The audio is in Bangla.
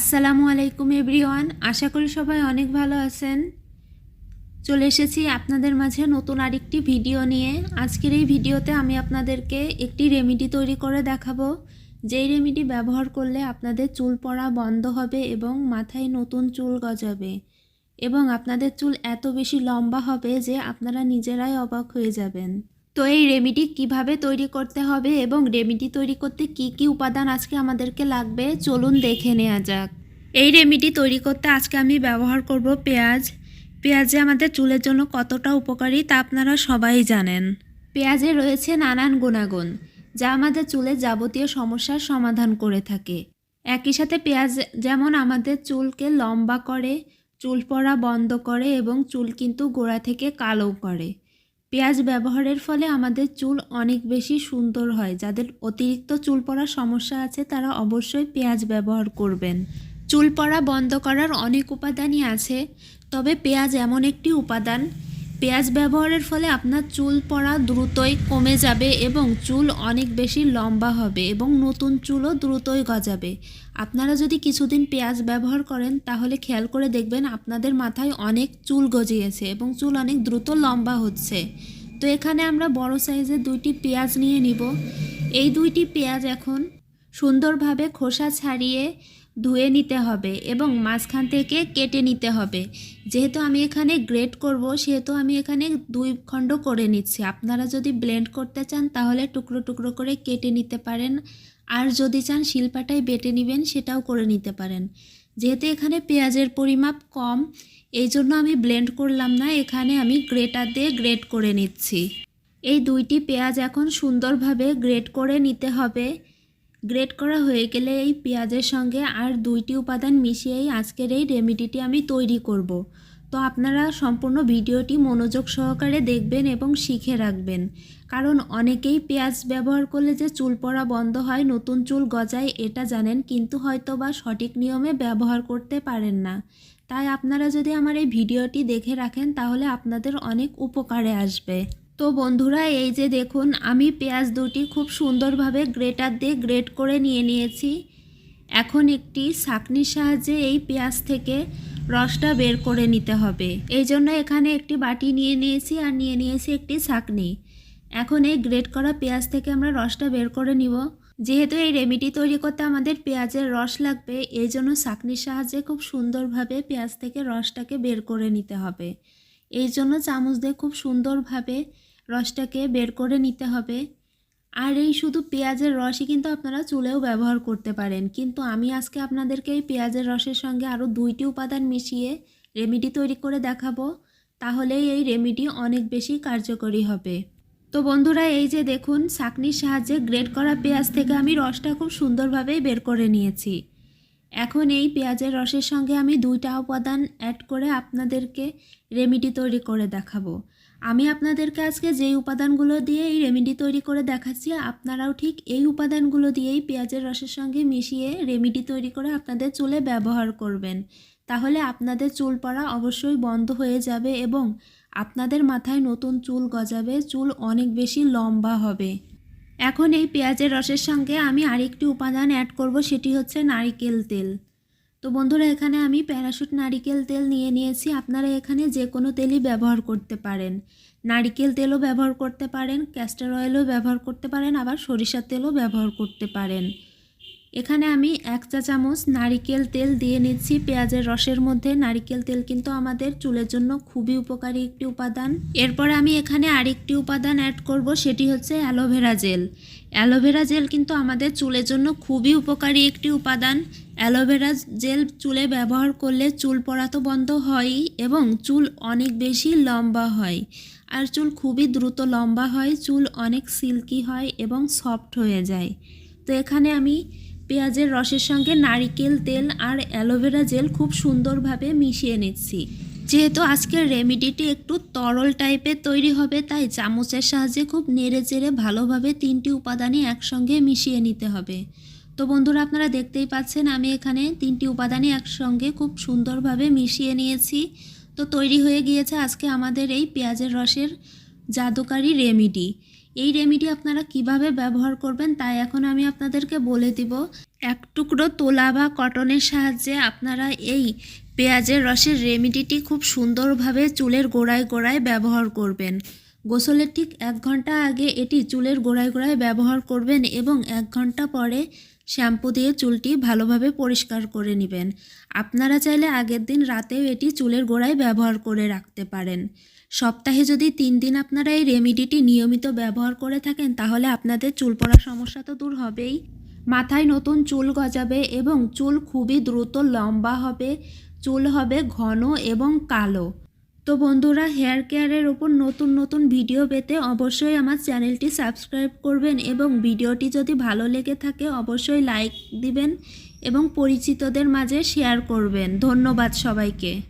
আসসালামু আলাইকুম এভরিওয়ান। আশা করি সবাই অনেক ভালো আছেন। চলে এসেছি আপনাদের মাঝে নতুন আরেকটি ভিডিও নিয়ে। আজকের এই ভিডিওতে আমি আপনাদেরকে একটি রেমিডি তৈরি করে দেখাবো। যেই রেমিডি ব্যবহার করলে আপনাদের চুল পড়া বন্ধ হবে এবং মাথায় নতুন চুল গজাবে এবং আপনাদের চুল এত বেশি লম্বা হবে যে আপনারা নিজেরাই অবাক হয়ে যাবেন। তো এই রেমিডি কীভাবে তৈরি করতে হবে এবং রেমিডি তৈরি করতে কি কি উপাদান আজকে আমাদেরকে লাগবে, চলুন দেখে নেওয়া যাক। এই রেমিডি তৈরি করতে আজকে আমি ব্যবহার করব পেঁয়াজ। পেঁয়াজে আমাদের চুলের জন্য কতটা উপকারী তা আপনারা সবাই জানেন। পেঁয়াজে রয়েছে নানান গুণাগুণ, যা আমাদের চুলের যাবতীয় সমস্যার সমাধান করে থাকে। একই সাথে পেঁয়াজ যেমন আমাদের চুলকে লম্বা করে, চুল পড়া বন্ধ করে এবং চুল কিন্তু গোড়া থেকে কালো করে। পেঁয়াজ ব্যবহারের ফলে আমাদের চুল অনেক বেশি সুন্দর হয়। যাদের অতিরিক্ত চুল পড়ার সমস্যা আছে, তারা অবশ্যই পেঁয়াজ ব্যবহার করবেন। চুল পড়া বন্ধ করার অনেক উপাদানই আছে, তবে পেঁয়াজ এমন একটি উপাদান পেঁয়াজ ব্যবহারের ফলে আপনার চুল পড়া দ্রুতই কমে যাবে এবং চুল অনেক বেশি লম্বা হবে এবং নতুন চুলও দ্রুতই গজাবে। আপনারা যদি কিছুদিন পেঁয়াজ ব্যবহার করেন, তাহলে খেয়াল করে দেখবেন আপনাদের মাথায় অনেক চুল গজিয়েছে এবং চুল অনেক দ্রুত লম্বা হচ্ছে। তো এখানে আমরা বড় সাইজের দুইটি পেঁয়াজ নিয়ে নিব। এই দুইটি পেঁয়াজ এখন সুন্দরভাবে খোসা ছাড়িয়ে ধুয়ে নিতে হবে এবং মাঝখান থেকে কেটে নিতে হবে। যেহেতু আমি এখানে গ্রেট করব, সেহেতু আমি এখানে দুই খণ্ড করে নিচ্ছি। আপনারা যদি ব্লেন্ড করতে চান, তাহলে টুকরো টুকরো করে কেটে নিতে পারেন। আর যদি চান, শিলপাটায় বেটে নেবেন, সেটাও করে নিতে পারেন। যেহেতু এখানে পেঁয়াজের পরিমাপ কম, এই জন্য আমি ব্লেন্ড করলাম না, এখানে আমি গ্রেটার দিয়ে গ্রেট করে নিচ্ছি। এই দুইটি পেঁয়াজ এখন সুন্দরভাবে গ্রেট করে নিতে হবে। গ্রেট করা হয়ে গেলে এই পেঁয়াজের সঙ্গে আর দুইটি উপাদান মিশিয়েই আজকের এই রেমিডিটি আমি তৈরি করব। তো আপনারা সম্পূর্ণ ভিডিওটি মনোযোগ সহকারে দেখবেন এবং শিখে রাখবেন। কারণ অনেকেই পেঁয়াজ ব্যবহার করলে যে চুল পড়া বন্ধ হয়, নতুন চুল গজায়, এটা জানেন, কিন্তু হয়তো বা সঠিক নিয়মে ব্যবহার করতে পারেন না। তাই আপনারা যদি আমার এই ভিডিওটি দেখে রাখেন, তাহলে আপনাদের অনেক উপকারে আসবে। তো বন্ধুরা, এই যে দেখুন, আমি পেঁয়াজ দুটি খুব সুন্দরভাবে গ্রেটার দিয়ে গ্রেট করে নিয়ে নিয়েছি। এখন একটি ছাঁকনির সাহায্যে এই পেঁয়াজ থেকে রসটা বের করে নিতে হবে। এই জন্য এখানে একটি বাটি নিয়ে নিয়েছি আর নিয়ে নিয়েছি একটি ছাঁকনি এখন এই গ্রেট করা পেঁয়াজ থেকে আমরা রসটা বের করে নিব। যেহেতু এই রেমিডি তৈরি করতে আমাদের পেঁয়াজের রস লাগবে, এই জন্য ছাঁকনির সাহায্যে খুব সুন্দরভাবে পেঁয়াজ থেকে রসটাকে বের করে নিতে হবে। এই জন্য চামচ দিয়ে খুব সুন্দরভাবে রসটাকে বের করে নিতে হবে। আর এই শুধু পেঁয়াজের রসই কিন্তু আপনারা চুলেও ব্যবহার করতে পারেন। কিন্তু আমি আজকে আপনাদেরকে এই পেঁয়াজের রসের সঙ্গে আরও দুইটি উপাদান মিশিয়ে রেমিডি তৈরি করে দেখাবো। তাহলেই এই রেমিডি অনেক বেশি কার্যকরী হবে। তো বন্ধুরা, এই যে দেখুন, ছাকনির সাহায্যে গ্রেট করা পেঁয়াজ থেকে আমি রসটা খুব সুন্দরভাবেই বের করে নিয়েছি। এখন এই পেঁয়াজের রসের সঙ্গে আমি দুইটা উপাদান অ্যাড করে আপনাদেরকে রেমিডি তৈরি করে দেখাবো। আমি আপনাদেরকে আজকে যেই উপাদানগুলো দিয়ে এই রেমেডি তৈরি করে দেখাচ্ছি, আপনারাও ঠিক এই উপাদানগুলো দিয়েই পেঁয়াজের রসের সঙ্গে মিশিয়ে রেমেডি তৈরি করে আপনাদের চুলে ব্যবহার করবেন। তাহলে আপনাদের চুল পড়া অবশ্যই বন্ধ হয়ে যাবে এবং আপনাদের মাথায় নতুন চুল গজাবে, চুল অনেক বেশি লম্বা হবে। এখন এই পেঁয়াজের রসের সঙ্গে আমি আরেকটি উপাদান অ্যাড করব, সেটি হচ্ছে নারিকেল তেল। তো বন্ধুরা, এখানে আমি প্যারাশুট নারিকেল তেল নিয়ে নিয়েছি। আপনারা এখানে যে কোনো তেলই ব্যবহার করতে পারেন। নারিকেল তেলও ব্যবহার করতে পারেন ক্যাস্টার অয়েলও ব্যবহার করতে পারেন, আবার সরিষার তেলও ব্যবহার করতে পারেন। এখানে আমি এক চা চামচ নারিকেল তেল দিয়ে নিচ্ছি। পেঁয়াজের রসের মধ্যে। নারিকেল তেল কিন্তু আমাদের চুলের জন্য খুবই উপকারী একটি উপাদান। এরপর আমি এখানে আরেকটি উপাদান অ্যাড করব, সেটি হচ্ছে অ্যালোভেরা জেল। অ্যালোভেরা জেল কিন্তু আমাদের চুলের জন্য খুবই উপকারী একটি উপাদান। অ্যালোভেরা জেল চুলে ব্যবহার করলে চুল পড়া তো বন্ধ হয়ই এবং চুল অনেক বেশি লম্বা হয়। আর চুল খুবই দ্রুত লম্বা হয়, চুল অনেক সিল্কি হয় এবং সফট হয়ে যায়। তো এখানে আমি পেঁয়াজের রসের সঙ্গে নারিকেল তেল আর অ্যালোভেরা জেল খুব সুন্দরভাবে মিশিয়ে নিচ্ছি। যেহেতু আজকের রেমেডিটি একটু তরল টাইপের তৈরি হবে, তাই চামচের সাহায্যে খুব নেড়ে চেড়ে ভালোভাবে তিনটি উপাদানই একসঙ্গে মিশিয়ে নিতে হবে। তো বন্ধুরা, আপনারা দেখতেই পাচ্ছেন আমি এখানে তিনটি উপাদানই একসঙ্গে খুব সুন্দরভাবে মিশিয়ে নিয়েছি। তো তৈরি হয়ে গিয়েছে আজকে আমাদের এই পেঁয়াজের রসের জাদুকারি রেমেডি। এই রেমেডি আপনারা কীভাবে ব্যবহার করবেন তাই এখন আমি আপনাদেরকে বলে দিব। এক টুকরো তোলা বা কটনের সাহায্যে আপনারা এই পেঁয়াজের রসের রেমেডিটি খুব সুন্দরভাবে চুলের গোড়ায় গোড়ায় ব্যবহার করবেন। গোসলের ঠিক এক ঘণ্টা আগে এটি চুলের গোড়ায় গোড়ায় ব্যবহার করবেন এবং এক ঘণ্টা পরে শ্যাম্পু দিয়ে চুলটি ভালোভাবে পরিষ্কার করে নেবেন। আপনারা চাইলে আগের দিন রাতেও এটি চুলের গোড়ায় ব্যবহার করে রাখতে পারেন। সপ্তাহে যদি তিন দিন আপনারা এই রেমিডিটি নিয়মিত ব্যবহার করে থাকেন, তাহলে আপনাদের চুল পড়ার সমস্যা তো দূর হবেই। মাথায় নতুন চুল গজাবে এবং চুল খুবই দ্রুত লম্বা হবে। চুল হবে ঘন এবং কালো। তো বন্ধুরা, হেয়ার কেয়ারের ওপর নতুন নতুন ভিডিও পেতে অবশ্যই আমার চ্যানেলটি সাবস্ক্রাইব করবেন এবং ভিডিওটি যদি ভালো লেগে থাকে, অবশ্যই লাইক দিবেন এবং পরিচিতদের মাঝে শেয়ার করবেন। ধন্যবাদ সবাইকে।